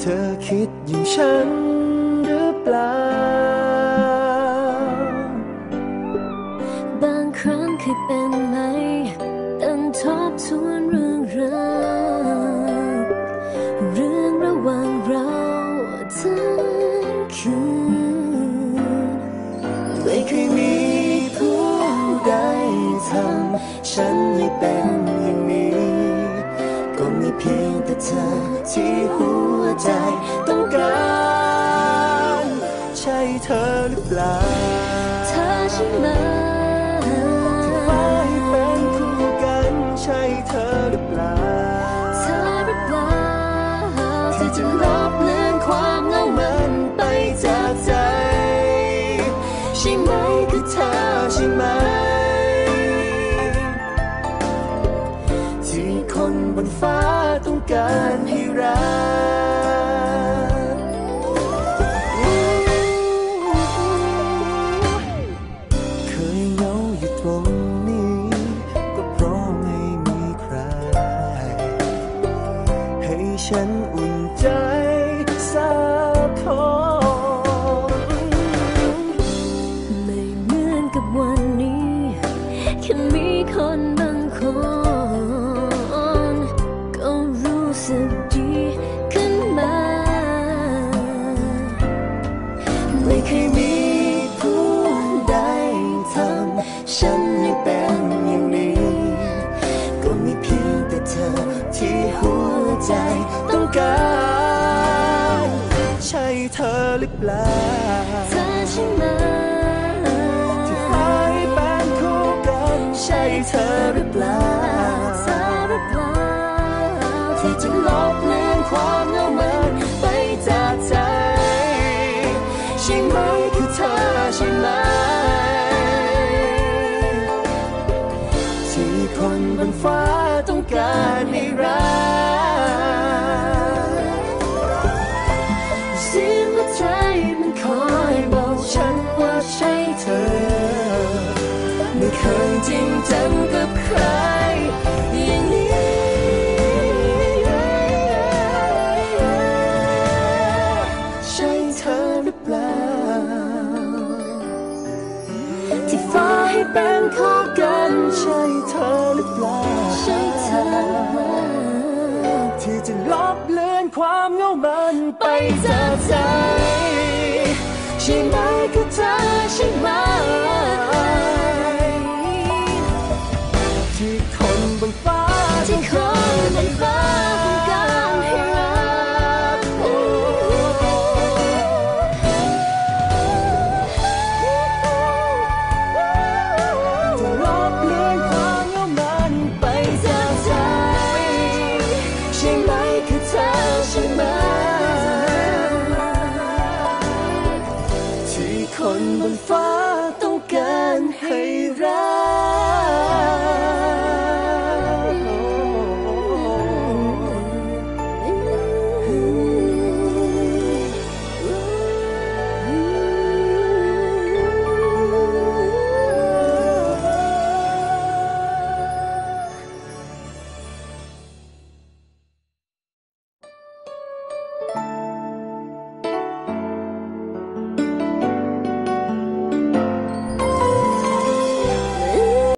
เธอคิดอย่างฉันหรือเปล่า บางครั้งเคยเป็นไหมตั้งทบทวนเรื่องราวเรื่องระหว่างเราทั้งคืนไม่เคยมีผู้ใดทำฉันให้เป็นอย่างนี้ การ คนบนฟ้าต้องการให้รักเคยเหงาอยู่ตรงนี้ ก็เพราะไม่มีใคร ให้ฉันอุ่นใจ สึกดีขึ้นมาไม่เคยมีผู้ใดทำฉันให้เป็นอย่างนี้ ก็มีเพียงแต่เธอที่หัวใจต้องการ ใช่เธอหรือเปล่าเธอใช่ไหมที่ฟ้าให้เป็นคู่กัน ใช่เธอหรือ ที่คนบนฟ้าต้องการให้รักเสียงหัวใจมันคอยบอกฉันว่าใช่เธอ ไม่เคยจริงจังกับใครอย่างนี้ใช่เธอหรือเปล่าที่ฟ้าให้เป็นคู่กัน ความเหงามันไปจากใจใช่ไหมคือเธอใช่ไหม คน